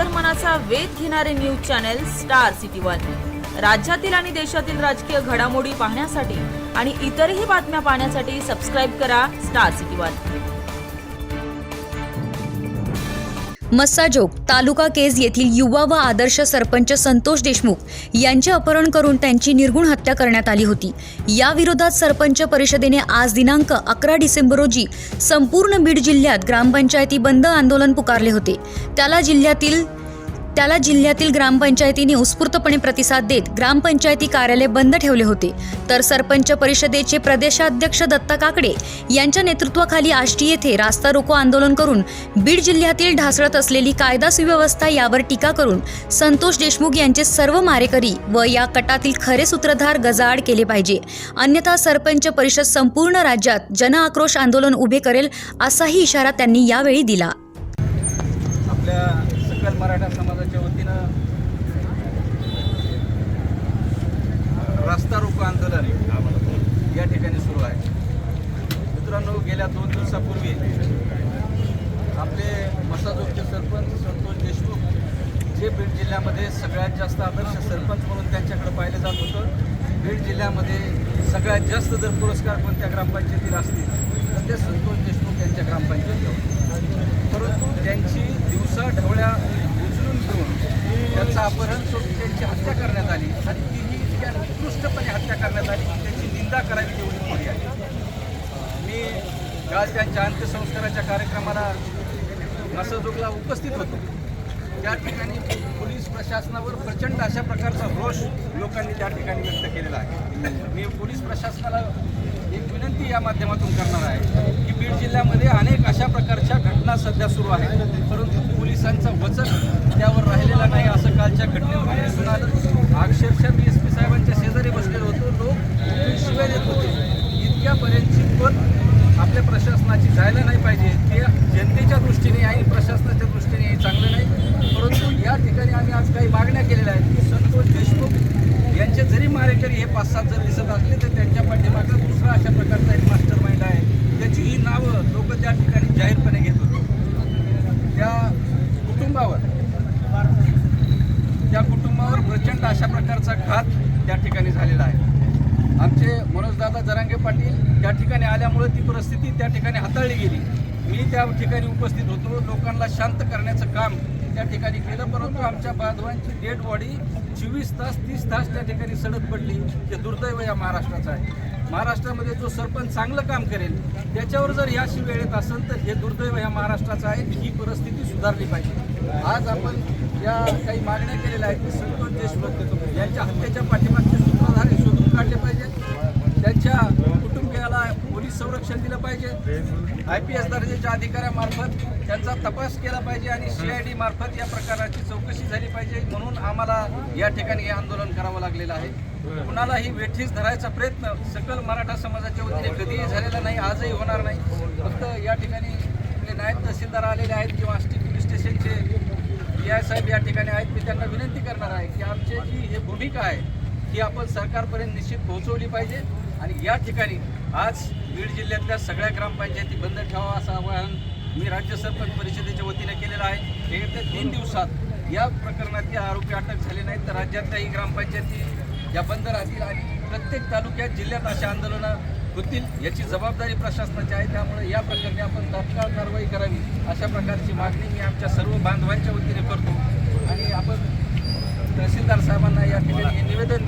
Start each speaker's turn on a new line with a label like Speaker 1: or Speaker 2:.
Speaker 1: अंतर्मनाचा वेध घेणारे news channel Star City One. राज्यातील आणि देशातील राजकीय घडामोडी पाहण्यासाठी आणि इतरही बातम्या पाहण्यासाठी सबस्क्राईब करा स्टार सिटी वन.
Speaker 2: मस्साजोग तालुका केज येथील युवा व आदर्श सरपंच संतोष देशमुख यांचे अपहरण करून त्यांची निर्गुण हत्या करण्यात आली होती. याविरोधात सरपंच परिषदेने आज दिनांक अकरा डिसेंबर रोजी संपूर्ण बीड जिल्ह्यात ग्रामपंचायती बंद आंदोलन पुकारले होते. त्याला जिल्ह्यातील त्याला जिल्ह्यातील ग्रामपंचायतीने उत्स्फूर्तपणे प्रतिसाद देत ग्रामपंचायती कार्यालय बंद ठेवले होते. तर सरपंच परिषदेचे प्रदेशाध्यक्ष दत्ता काकडे यांच्या नेतृत्वाखाली आष्टी येथे रास्ता रोको आंदोलन करून बीड जिल्ह्यातील ढासळत असलेली कायदा सुव्यवस्था यावर टीका करून संतोष देशमुख यांचे सर्व मारेकरी व या कटातील खरे सूत्रधार गजाआड केले पाहिजे. अन्यथा सरपंच परिषद संपूर्ण राज्यात जनआक्रोश आंदोलन उभे करेल असाही इशारा त्यांनी यावेळी दिला.
Speaker 3: समाजाच्या वतीनं रस्ता रोको आंदोलन या ठिकाणी सुरू आहे. मित्रांनो गेल्या दोन दिवसापूर्वी आपले मसाजोगचे सरपंच संतोष देशमुख जे बीड जिल्ह्यामध्ये सगळ्यात जास्त आदर्श सरपंच म्हणून त्यांच्याकडे पाहिलं जात होतं. बीड जिल्ह्यामध्ये सगळ्यात जास्त जर पुरस्कार कोणत्या ग्रामपंचायतीला असतील तर ते संतोष देशमुख यांच्या ग्रामपंचायतीवर. परंतु त्यांची दिवसा ढवळ्या करून त्यांचं अपहरण करून त्यांची हत्या करण्यात आली आणि तीही इतक्या उत्कृष्टपणे हत्या करण्यात आली की त्याची निंदा करावी तेवढी थोडी आहे मी काल त्यांच्या अंत्यसंस्काराच्या कार्यक्रमाला मसाजोगला उपस्थित होतो. त्या ठिकाणी पोलीस प्रशासनावर प्रचंड अशा प्रकारचा रोष लोकांनी त्या ठिकाणी व्यक्त केलेला आहे. मी पोलीस प्रशासनाला एक विनंती या माध्यमातून करणार आहे की बीड जिल्ह्यामध्ये अनेक अशा प्रकारच्या घटना सध्या सुरू आहेत परंतु पोलिसांचा वचन त्यावर राहिलेला नाही असं कालच्या घटनेमध्ये दिसून आलं. अक्षरशः मी एस पी साहेबांच्या शेजारी बसलेलो होतो. लोक शिवाय देत होते. इतक्यापर्यंतची पण आपल्या प्रशासनाची जायला नाही पाहिजे. ते जनतेच्या दृष्टीने आणि प्रशासनाच्या दृष्टीने हे चांगलं नाही. परंतु या ठिकाणी आम्ही आज काही मागण्या केलेल्या आहेत. की संतोष देशमुख यांचे जरी मारेकरी हे पाच सात जर दिसत असले तर त्यांच्या पाठीमागं दुसरा अशा प्रकारचा एक मास्टर माइंड आहे. त्याची ही नावं लोक त्या ठिकाणी जाहीरपणे घेतात होते त्या कुटुंबावर त्या कुटुंबावर प्रचंड अशा प्रकारचा घात त्या ठिकाणी झालेला आहे. आमचे मनोजदादा जरांगे पाटील त्या ठिकाणी आल्यामुळे ती परिस्थिती त्या ठिकाणी हाताळली गेली. मी त्या ठिकाणी उपस्थित होतो. लोकांना शांत करण्याचं काम त्या ठिकाणी केलं परंतु आमच्या बांधवांची डेड बॉडी चोवीस तास तीस तास त्या ठिकाणी सडत पडली. हे दुर्दैव या महाराष्ट्राचं आहे. महाराष्ट्रामध्ये जो सरपंच चांगलं काम करेल त्याच्यावर जर याशी वेळेत असेल तर हे दुर्दैव या महाराष्ट्राचं आहे. ही परिस्थिती सुधारली पाहिजे. आज आपण या काही मागण्या केलेल्या आहेत की संतोष देशमुख यांच्या हत्येच्या पाठीमागचे सूत्रधारे शोधून काढले पाहिजे. त्यांच्या कुटुंबियाला पोलीस संरक्षण दिलं पाहिजे. आय पी एस दर्जाच्या अधिकाऱ्यामार्फत त्यांचा तपास केला पाहिजे आणि सी आय डी मार्फत या प्रकाराची चौकशी झाली पाहिजे म्हणून आम्हाला या ठिकाणी हे आंदोलन करावं लागलेलं आहे. कुणालाही वेठीस धरायचा प्रयत्न सकल मराठा समाजाच्या वतीने कधीही झालेला नाही आजही होणार नाही. फक्त या ठिकाणी नायब तहसीलदार आलेले आहेत किंवा आष्टी पोलीस स्टेशनचे पी आय साहेब या ठिकाणी आहेत. मी त्यांना विनंती करणार आहे की आमची जी हे भूमिका आहे ती आपण सरकारपर्यंत निश्चित पोहोचवली पाहिजे. आणि या ठिकाणी आज बीड जिल्ह्यातल्या सगळ्या ग्रामपंचायती बंद ठेवावा असं आवाहन मी राज्य सरपंच परिषदेच्या वतीने केलेलं आहे. येत्या तीन दिवसात या प्रकरणातले आरोपी अटक झाले नाहीत. तर राज्यातल्याही ग्रामपंचायती या बंद राहतील आणि प्रत्येक तालुक्यात जिल्ह्यात अशा आंदोलनं होतील याची जबाबदारी प्रशासनाची आहे. त्यामुळे या प्रकरणी आपण तात्काळ कारवाई करावी अशा प्रकारची मागणी मी आमच्या सर्व बांधवांच्या वतीने करतो. आणि आपण तहसीलदार साहेबांना या ठिकाणी निवेदन